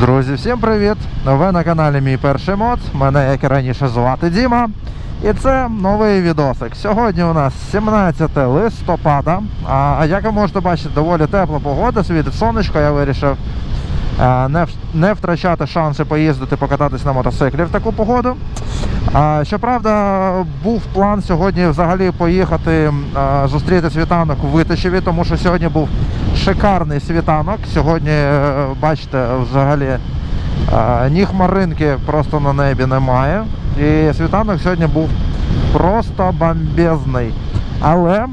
Друзі, всім привіт! Ви на каналі Мій Перший Мод. Мене, як і раніше, звати Діма. І це новий відосик. Сьогодні у нас 17 листопада. А як ви можете бачити, доволі тепла погода, світить сонечко, я вирішив е, не, не втрачати шанси поїздити, покататись на мотоциклі в таку погоду. А, щоправда, був план сьогодні взагалі поїхати а, зустріти світанок у Витичеві, тому що сьогодні був шикарний світанок. Сьогодні, е, бачите, взагалі е, ні хмаринки просто на небі немає. І світанок сьогодні був просто бомбезний. Але е,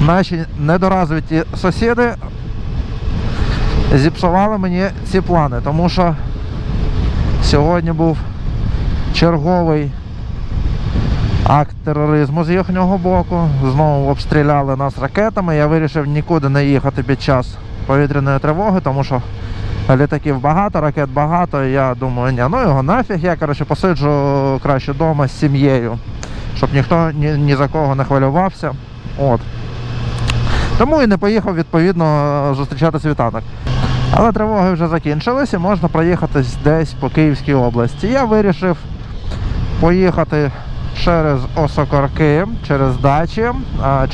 наші недоразвиті сусіди зіпсували мені ці плани, тому що сьогодні був черговий акт тероризму з їхнього боку. Знову обстріляли нас ракетами. Я вирішив нікуди не їхати під час повітряної тривоги, тому що літаків багато, ракет багато. І я думаю, ні, ну його нафіг. Я коротше посиджу краще вдома з сім'єю, щоб ніхто ні, ні за кого не хвилювався. От. Тому і не поїхав відповідно зустрічати світанок. Але тривоги вже закінчились і можна проїхатись десь по Київській області. Я вирішив поїхати через Осокорки, через дачі,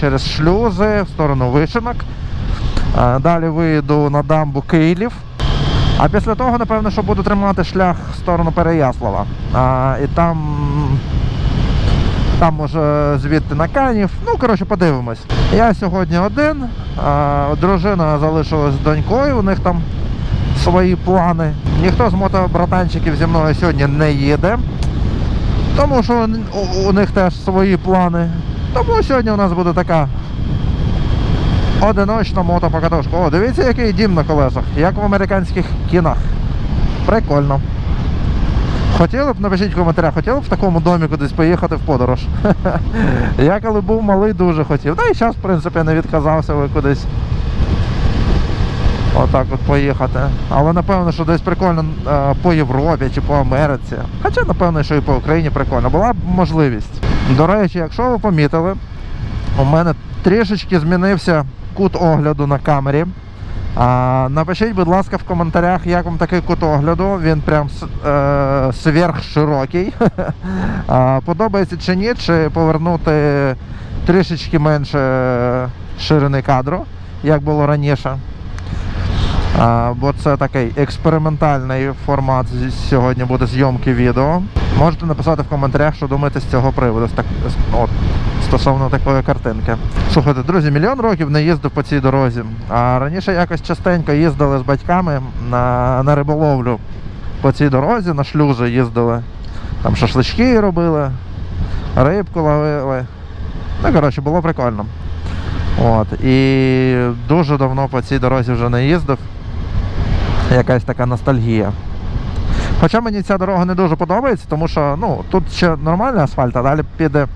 через шлюзи в сторону Вишинок. Далі виїду на дамбу Київ. А після того, напевно, що буду тримати шлях в сторону Переяслава. І там. Там може звідти на Канів. Ну, коротше, подивимось. Я сьогодні один, а дружина залишилась з донькою, у них там свої плани. Ніхто з мотобратанчиків зі мною сьогодні не їде. Тому що у, них теж свої плани. Тому сьогодні у нас буде така одиночна мотопокатушка. О, дивіться, який дім на колесах, як в американських кінах. Прикольно. Хотіли б, напишіть в коментарях, хотіли б в такому домі кудись поїхати в подорож. Я коли був малий, дуже хотів. Та і зараз, в принципі, не відказався ви кудись. Отак от поїхати. Але напевно, що десь прикольно е, по Європі чи по Америці. Хоча, напевно, що і по Україні прикольно. Була б можливість. До речі, якщо ви помітили, у мене трішечки змінився кут огляду на камері. А, напишіть, будь ласка, в коментарях, як вам такий кут огляду. Він прям е, сверхширокий. а, подобається чи ні, чи повернути трішечки менше ширини кадру, як було раніше. Бо це такий експериментальний формат сьогодні буде зйомки відео. Можете написати в коментарях, що думаєте з цього приводу, так, от, стосовно такої картинки. Слухайте, друзі, мільйон років не їздив по цій дорозі. А раніше якось частенько їздили з батьками на, на риболовлю по цій дорозі, на шлюзи їздили. Там шашлички робили, рибку ловили. Ну, коротше, було прикольно. От. І дуже давно по цій дорозі вже не їздив. Якась така ностальгія. Хоча мені ця дорога не дуже подобається, тому що ну, тут ще нормальний асфальт, а далі піде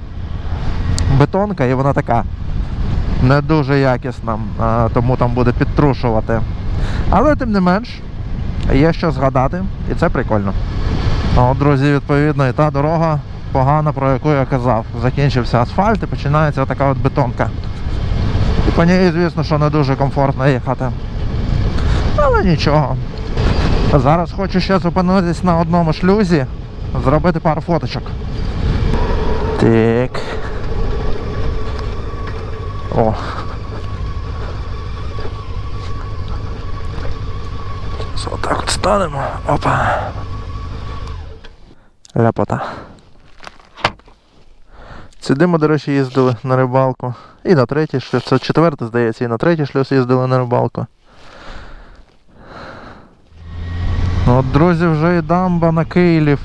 бетонка і вона така не дуже якісна, тому там буде підтрушувати. Але тим не менш, є що згадати, і це прикольно. Ну, друзі, відповідно, і та дорога погана, про яку я казав. Закінчився асфальт і починається така от бетонка. По ній, звісно, що не дуже комфортно їхати. Але нічого. Зараз хочу ще зупинитись на одному шлюзі, зробити пару фоточок. Так. О. Отак от станемо. Опа. Ляпота. Сюди ми, до речі, їздили на рибалку. І на третій шлюз. Це четвертий, здається, і на третій шлюз їздили на рибалку. Ну, От, друзі, вже і дамба на Київ.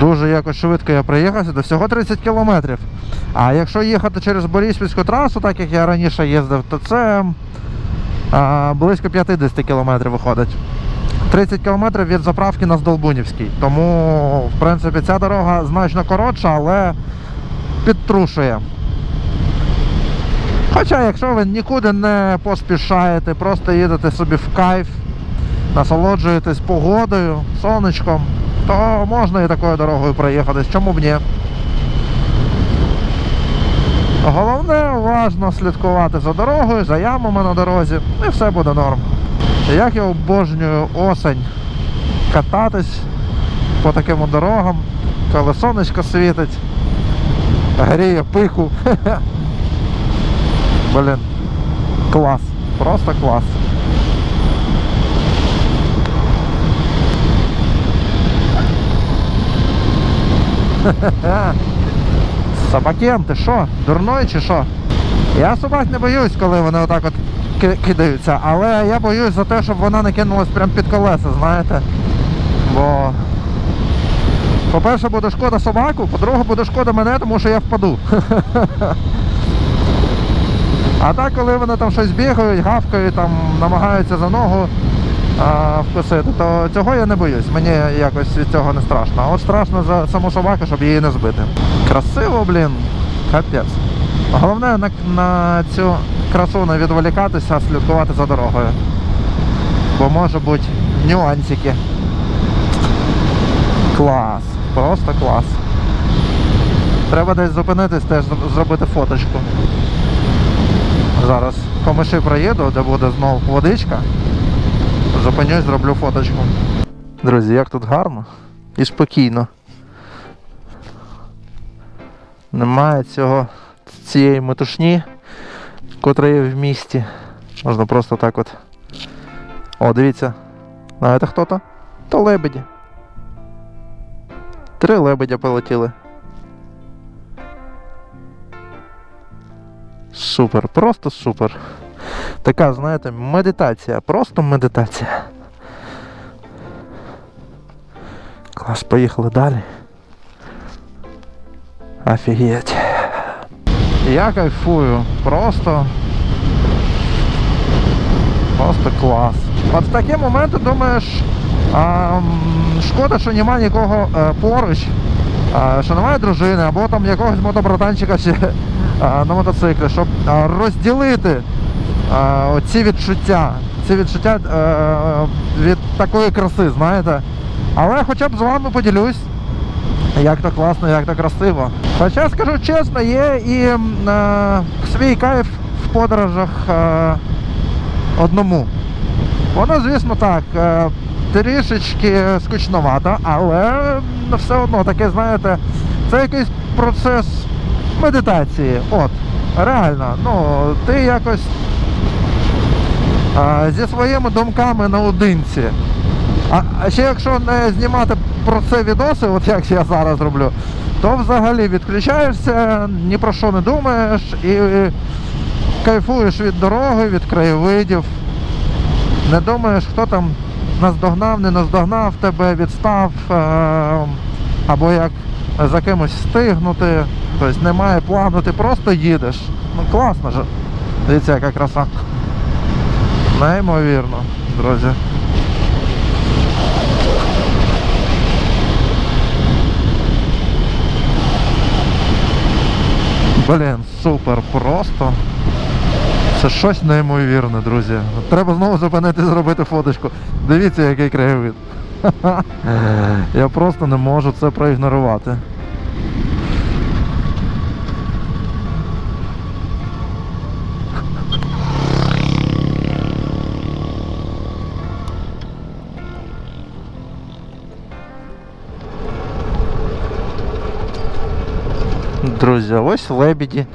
Дуже якось швидко я приїхався, до всього 30 кілометрів. А якщо їхати через Бориспільську трасу, так як я раніше їздив, то це а, близько 50 кілометрів виходить. 30 кілометрів від заправки на Здолбунівський. Тому, в принципі, ця дорога значно коротша, але підтрушує. Хоча, якщо ви нікуди не поспішаєте, просто їдете собі в кайф, насолоджуєтесь погодою, сонечком, то можна і такою дорогою проїхатись, чому б ні. Головне уважно слідкувати за дорогою, за ямами на дорозі, і все буде норм. Як я обожнюю осень кататись по таким дорогам, коли сонечко світить, гріє пиху. Блін, клас, просто клас. Собакен, ти що? Дурной чи що? Я собак не боюсь, коли вони отак от кидаються, але я боюсь за те, щоб вона не кинулась прямо під колеса, знаєте. Бо, по-перше, буде шкода собаку, по-друге, буде шкода мене, тому що я впаду. А так, коли вони там щось бігають, гавкають, там, намагаються за ногу а, вкусити, то цього я не боюсь. Мені якось від цього не страшно. А от страшно за саму собаку, щоб її не збити. Красиво, блін, капець. Головне на, на цю красу не відволікатися, а слідкувати за дорогою. Бо може бути нюансики. Клас, просто клас. Треба десь зупинитись, теж зробити фоточку. Зараз комиші проїду, де буде знов водичка. Зупинюсь, зроблю фоточку. Друзі, як тут гарно і спокійно. Немає цього цієї метушні, котра є в місті. Можна просто так от. О, дивіться. Знаєте хто то? То лебеді. Три лебедя полетіли. Супер, просто супер. Така, знаєте, медитація, просто медитація. Клас, поїхали далі. Офігеть. Я кайфую, просто. Просто клас. От в такі моменти думаєш, а, шкода, що немає нікого е, поруч, а, що немає дружини або там якогось мотобратанчика ще а, на мотоциклі, щоб розділити оці відчуття. Ці відчуття е, від такої краси, знаєте. Але хоча б з вами поділюсь. Як то класно, як то красиво. Хоча скажу чесно, є і е, свій кайф в подорожах е, одному. Воно, звісно, так, е, трішечки скучновато, але все одно таке, знаєте, це якийсь процес медитації. От, реально, ну, ти якось е, зі своїми думками наодинці. А, ще якщо не знімати про це відоси, от як я зараз роблю, то взагалі відключаєшся, ні про що не думаєш і кайфуєш від дороги, від краєвидів. Не думаєш, хто там наздогнав, не наздогнав тебе, відстав, е, або як за кимось встигнути. Тобто немає плану, ти просто їдеш. Ну класно ж. Дивіться, яка краса. Неймовірно, друзі. Блін, супер, просто. Це щось неймовірне, друзі. Треба знову зупинити зробити фоточку. Дивіться, який краєвид. Я просто не можу це проігнорувати. Друзі, ось лебіді.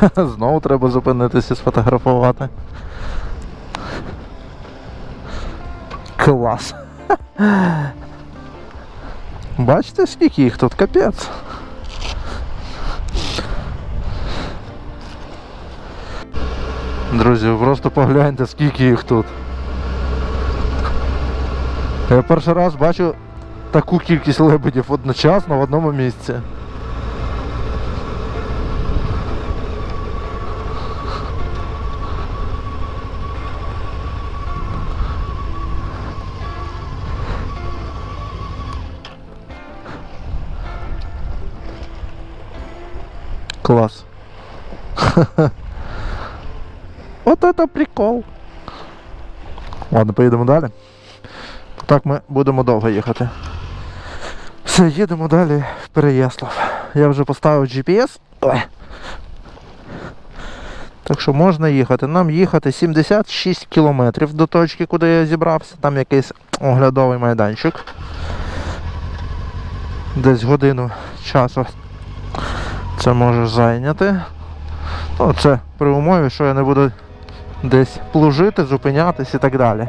Знову треба зупинитися сфотографувати. Клас. Бачите, скільки їх тут капець. Друзі, ви просто погляньте, скільки їх тут. Я перший раз бачу таку кількість лебедів одночасно в одному місці. Клас. От это прикол. Ладно, поїдемо далі. Так ми будемо довго їхати. Все, їдемо далі в Переяслав. Я вже поставив GPS. Ой. Так що можна їхати. Нам їхати 76 кілометрів до точки, куди я зібрався. Там якийсь оглядовий майданчик. Десь годину часу це може зайняти. Ну, це при умові, що я не буду десь плужити, зупинятись і так далі.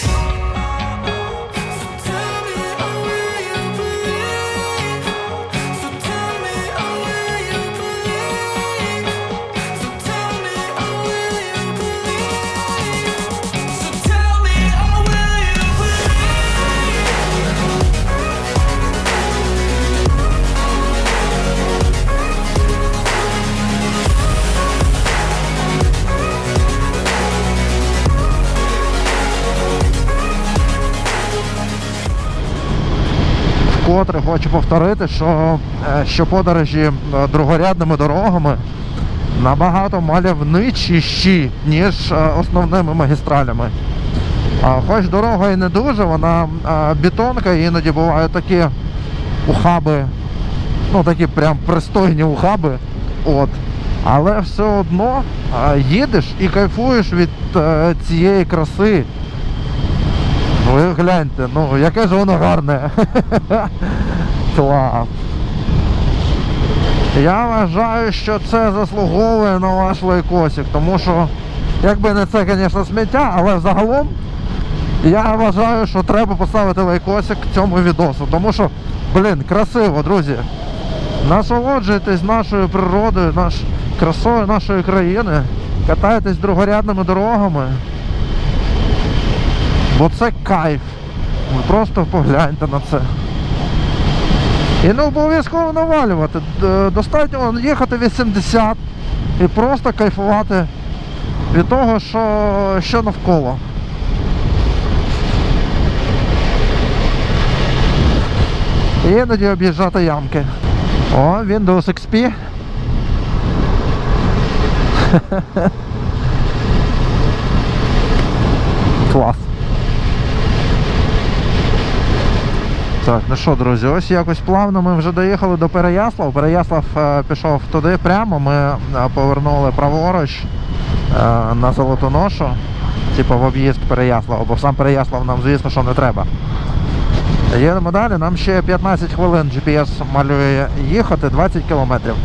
Вкотре хочу повторити, що, е, що подорожі е, другорядними дорогами набагато мальовничіші, ніж е, основними магістралями. Хоч дорога і не дуже, вона бетонка, іноді бувають такі ухаби, ну такі прям пристойні ухаби. От. Але все одно їдеш і кайфуєш від цієї краси. Ну, Ви гляньте, ну яке ж воно гарне. Клас. Я вважаю, що це заслуговує на ваш лайкосик, тому що, якби не це, звісно, сміття, але загалом я вважаю, що треба поставити лайкосик цьому відосу. Тому що, блін, красиво, друзі. Насолоджуйтесь нашою природою, наш, красою нашої країни, катайтесь другорядними дорогами. Бо це кайф. Ви просто погляньте на це. І не обов'язково навалювати. Достатньо їхати 80 і просто кайфувати від того, що, що навколо. І іноді об'їжджати ямки. О, Windows XP. Клас. Так, ну що, друзі, ось якось плавно ми вже доїхали до Переяслав. Переяслав е, пішов туди прямо. Ми е, повернули праворуч е, на Золотоношу, типу в об'їзд Переяслава, бо сам Переяслав нам, звісно, що не треба. Їдемо далі, нам ще 15 хвилин GPS малює їхати 20 кілометрів.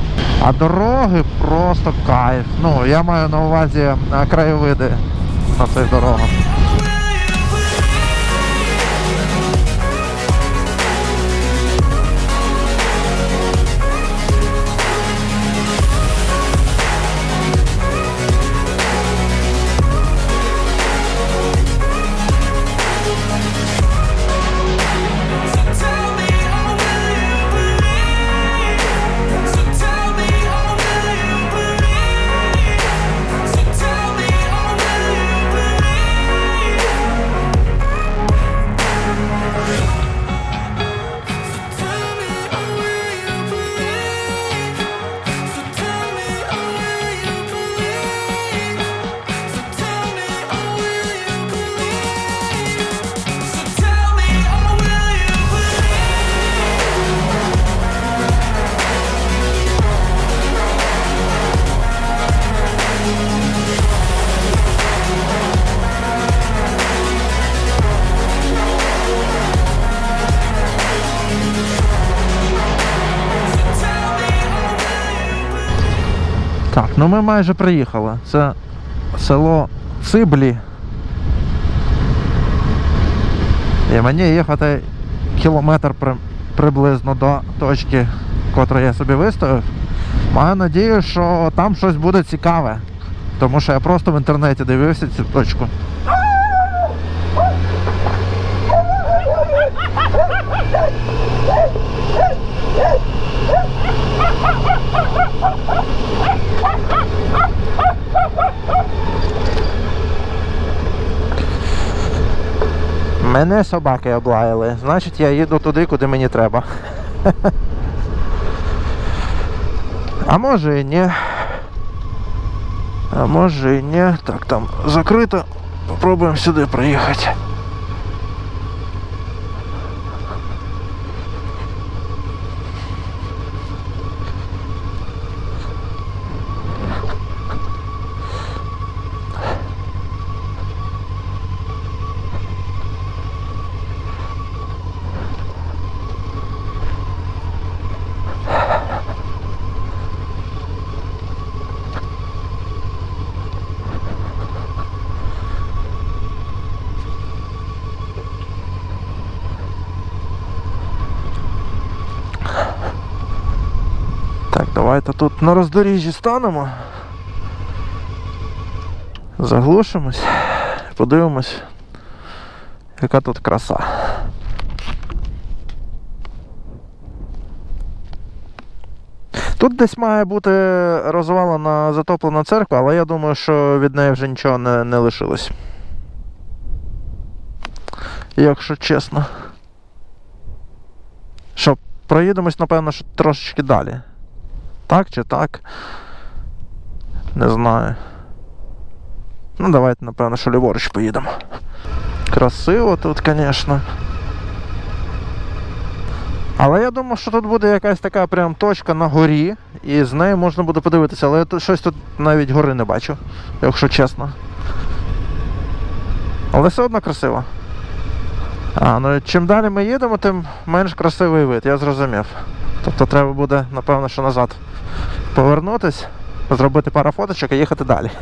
А дороги просто кайф. Ну, я маю на увазі е, краєвиди на цих дорогах. Так, ну ми майже приїхали. Це село Циблі. І мені їхати кілометр при, приблизно до точки, котру я собі виставив. Маю надію, що там щось буде цікаве. Тому що я просто в інтернеті дивився цю точку. Мене собаки облаяли, значить я їду туди, куди мені треба. А може і ні. А може і ні. Так, там закрито. Попробуємо сюди приїхати. Так, давайте тут на роздоріжжі станемо. Заглушимось. Подивимось, яка тут краса. Тут десь має бути розвалена затоплена церква, але я думаю, що від неї вже нічого не, не лишилось. Якщо чесно. Що, проїдемось, напевно, що трошечки далі. Так чи так? Не знаю. Ну, давайте, напевно, що ліворуч поїдемо. Красиво тут, звісно. Але я думаю, що тут буде якась така прям точка на горі, і з нею можна буде подивитися, але я тут- щось тут навіть гори не бачу, якщо чесно. Але все одно красиво. А, ну чим далі ми їдемо, тим менш красивий вид, я зрозумів. Тобто треба буде, напевно, що назад повернутись, зробити пару фоточок і їхати далі.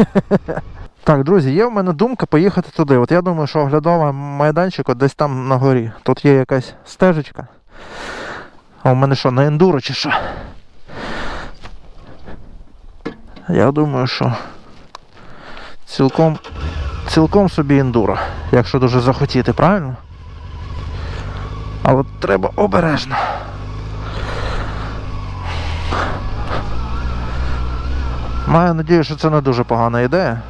Так, друзі, є в мене думка поїхати туди. От я думаю, що оглядова майданчик от десь там на горі. Тут є якась стежечка. А у мене що, на ендуро чи що? Я думаю, що цілком, цілком собі ендуро, якщо дуже захотіти, правильно? Але треба обережно. Маю надію, що це не дуже погана ідея.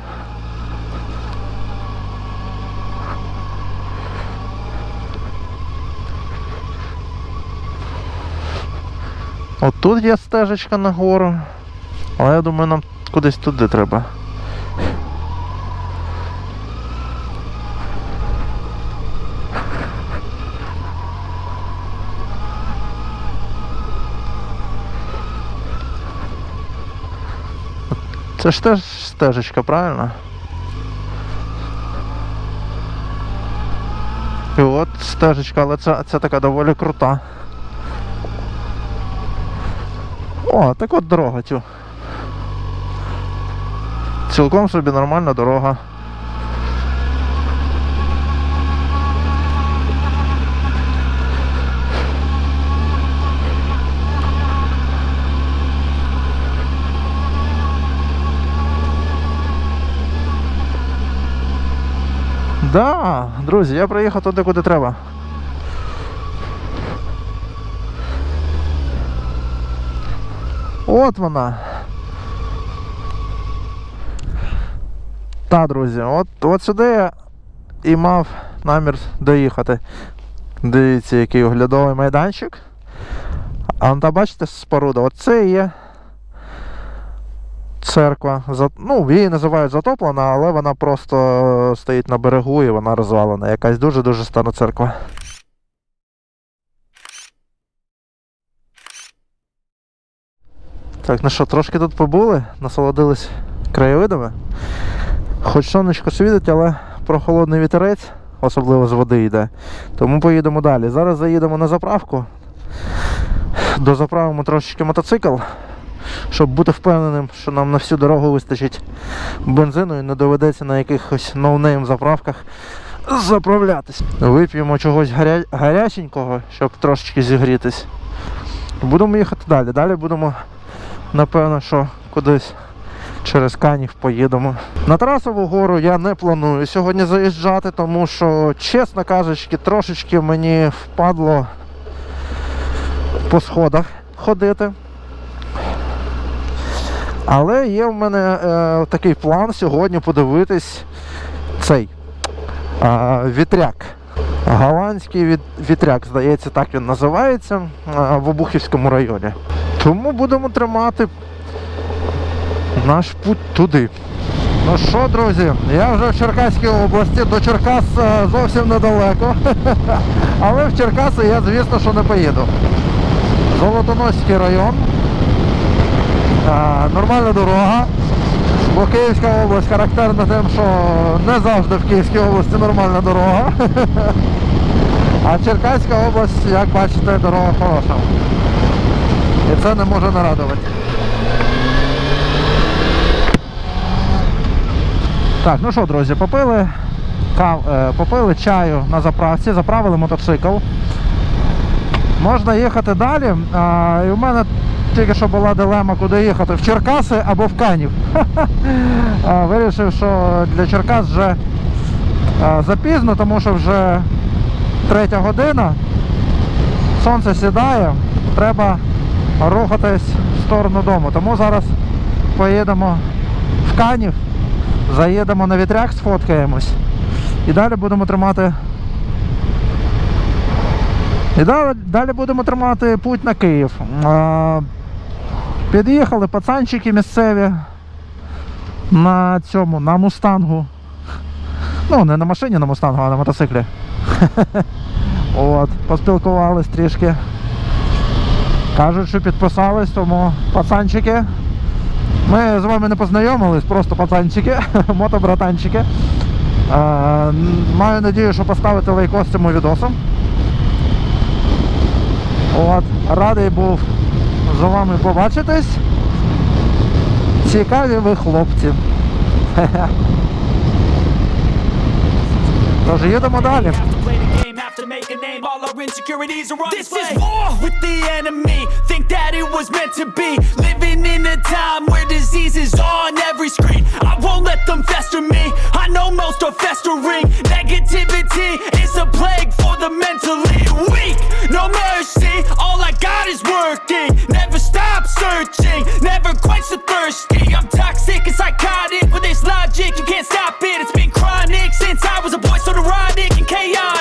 Отут є стежечка нагору. Але я думаю, нам кудись туди треба. Це ж теж стежечка, правильно? І от стежечка, але це, це така доволі крута. О, так от дорога цю. Цілком собі нормальна дорога. Да, друзі, я приїхав туди, куди треба. От вона. Та, друзі, от, от сюди я і мав намір доїхати. Дивіться, який оглядовий майданчик. А там бачите споруда? Оце є церква. Ну, її називають затоплена, але вона просто стоїть на берегу і вона розвалена. Якась дуже-дуже стара церква. Так, ну що, трошки тут побули, насолодились краєвидами. Хоч сонечко світить, але прохолодний вітерець, особливо з води йде. Тому поїдемо далі. Зараз заїдемо на заправку. Дозаправимо трошечки мотоцикл, щоб бути впевненим, що нам на всю дорогу вистачить бензину і не доведеться на якихось ноунейм заправках заправлятись. Вип'ємо чогось гаря... гаряченького, щоб трошечки зігрітись. Будемо їхати далі. Далі будемо, напевно, що кудись через Канів поїдемо. На Тарасову гору я не планую сьогодні заїжджати, тому що, чесно кажучи, трошечки мені впадло по сходах ходити. Але є в мене е, такий план сьогодні подивитись цей е, вітряк. Голландський вітряк, здається, так він називається е, в Обухівському районі. Тому будемо тримати наш путь туди. Ну що, друзі, я вже в Черкаській області, до Черкас е, зовсім недалеко. Але в Черкаси я, звісно, що не поїду. Золотоноський район. Е, Нормальна дорога. Бо Київська область характерна тим, що не завжди в Київській області нормальна дорога. А Черкаська область, як бачите, дорога хороша. І це не може не радувати. Так, ну що, друзі, попили, кав, е, попили чаю на заправці, заправили мотоцикл. Можна їхати далі. І у мене тільки що була дилема, куди їхати, в Черкаси або в Канів. Вирішив, що для Черкас вже запізно, тому що вже третя година, сонце сідає, треба рухатись в сторону дому. Тому зараз поїдемо в Канів, заїдемо на вітряк, сфоткаємось і далі будемо тримати і далі, далі будемо тримати путь на Київ. Під'їхали пацанчики місцеві на цьому, на мустангу. Ну, не на машині на мустангу, а на мотоциклі. От, поспілкувались трішки. Кажуть, що підписались, тому пацанчики. Ми з вами не познайомились, просто пацанчики, мотобратанчики. Е, маю надію, що поставите лайкос цьому відосу. От, радий був вами побачитись. Цікаві ви хлопці. Тож їдемо далі. All our insecurities are on This is war with the enemy. Think that it was meant to be. Living in a time where disease is on every screen. I won't let them fester me. I know most are festering. Negativity is a plague for the mentally weak. No mercy. All I got is working. Never stop searching. Never quench the thirsty. I'm toxic and psychotic. With this logic, you can't stop it. It's been chronic since I was a boy, so neurotic and chaotic.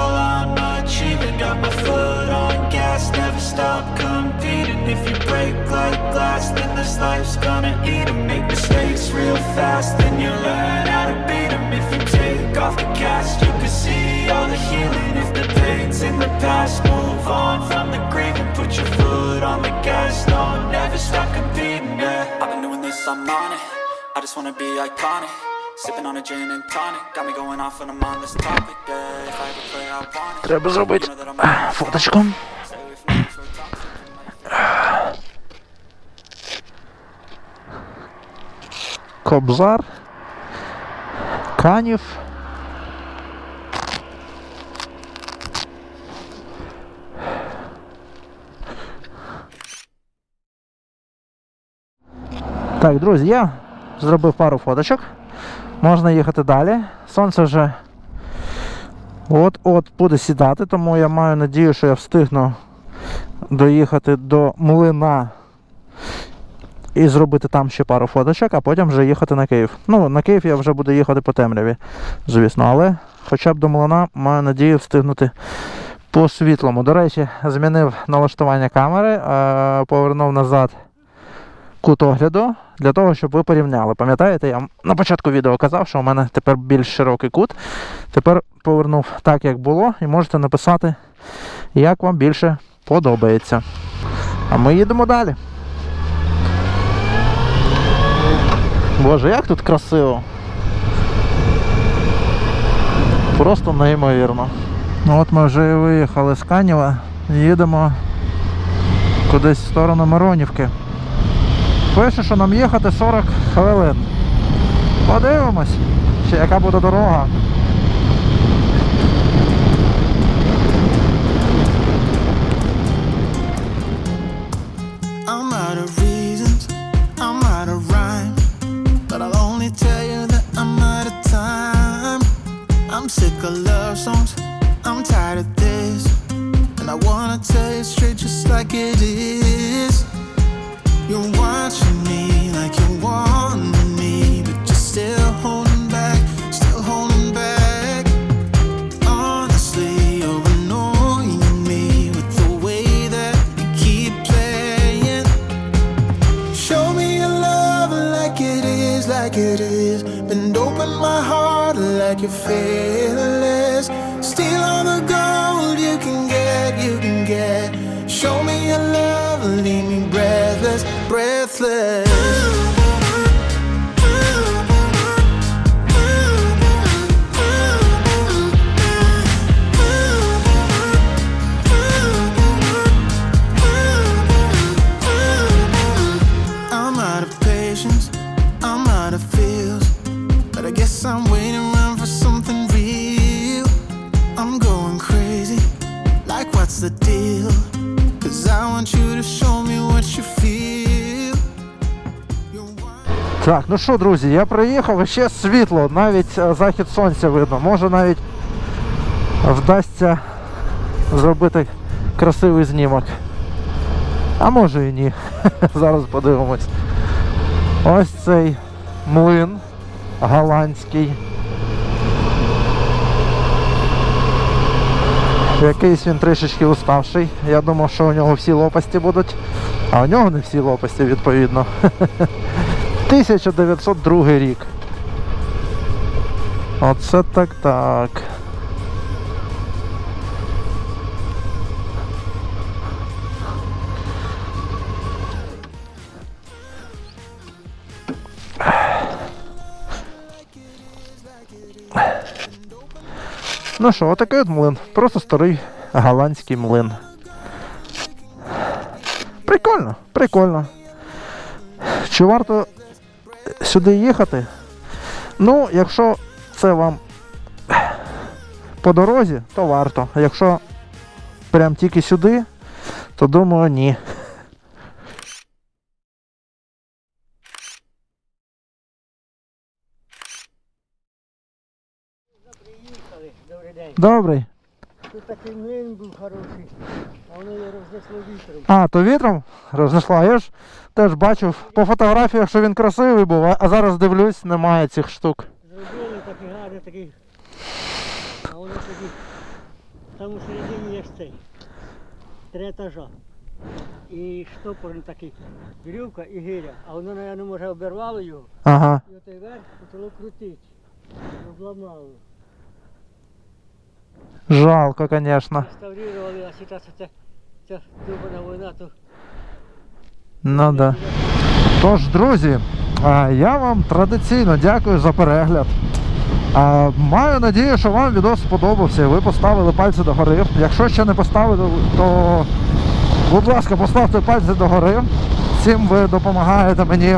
All I'm achieving. Got my foot on gas, never stop competing. If you break like glass, then this life's gonna eat 'em. Make mistakes real fast, then you learn how to beat 'em. If you take off the cast, you can see all the healing. If the pain's in the past, move on from the and put your foot on the gas. No, never stop competing. Yeah, I've been doing this, I'm on it. I just wanna be iconic. Sipping on a gin and tonic. Got me going off when I'm on this topic. Yeah, if I ever play, I want it. Треба зробити фоточку. Toxic. Кобзар. Канів. Так, друзі, я зробив пару фоточок. Можна їхати далі. Сонце вже от-от буде сідати, тому я маю надію, що я встигну доїхати до млина і зробити там ще пару фоточок, а потім вже їхати на Київ. Ну, на Київ я вже буду їхати по темряві, звісно, але хоча б до Млина маю надію встигнути по світлому. До речі, змінив налаштування камери, е, повернув назад кут огляду для того, щоб ви порівняли. Пам'ятаєте, я на початку відео казав, що у мене тепер більш широкий кут. Тепер повернув так, як було, і можете написати, як вам більше подобається. А ми їдемо далі. Боже, як тут красиво. Просто неймовірно. Ну от ми вже і виїхали з Канєва, їдемо кудись в сторону Миронівки. Пише, що нам їхати 40 хвилин. Подивимось, яка буде дорога. there ну що, друзі, я приїхав і ще світло, навіть е, захід сонця видно. Може навіть вдасться зробити красивий знімок. А може і ні. Зараз подивимось. Ось цей млин голландський. Якийсь він трішечки уставший. Я думав, що у нього всі лопасті будуть, а у нього не всі лопасті, відповідно. 1902 рік. Оце так так. Ну що, отакий от млин. Просто старий голландський млин. Прикольно, прикольно. Чи варто сюди їхати? Ну, якщо це вам по дорозі, то варто. А Якщо прям тільки сюди, то думаю, ні. Приїхали, добрий день. Добрий. Тут такий млин був хороший, а воно його рознесло вітром. А, то вітром рознесла. Я ж теж бачив по фотографіях, що він красивий був, а- зараз дивлюсь, немає цих штук. Зробили такий гарний такий. А воно тоді там у середині є цей. Три етажа. І штопор такий, вірювка і гиря. А воно, напевно, може обірвало його, Ага. і отой верх почало крутити. Обламало. Жалко, а то Ну да. Тож, друзі, я вам традиційно дякую за перегляд. Маю надію, що вам відео сподобався. і Ви поставили пальці догори. Якщо ще не поставили, то будь ласка, поставте пальці догори. Цим ви допомагаєте мені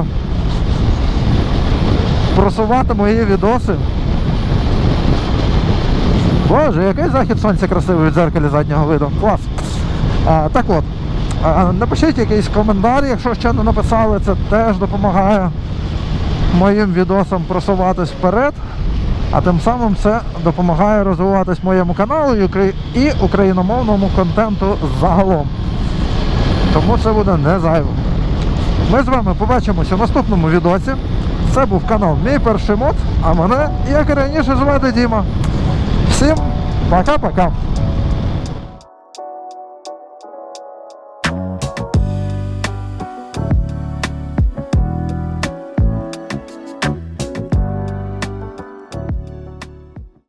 просувати мої відоси. Боже, який захід сонця красивий в дзеркалі заднього виду. Клас. А, так от, а, напишіть якийсь коментар, якщо ще не написали, це теж допомагає моїм відосам просуватись вперед. А тим самим це допомагає розвиватись моєму каналу і україномовному контенту загалом. Тому це буде не зайвим. Ми з вами побачимося в наступному відосі. Це був канал Мій перший мод, а мене, як і раніше, звати Діма. Всім пока-пока.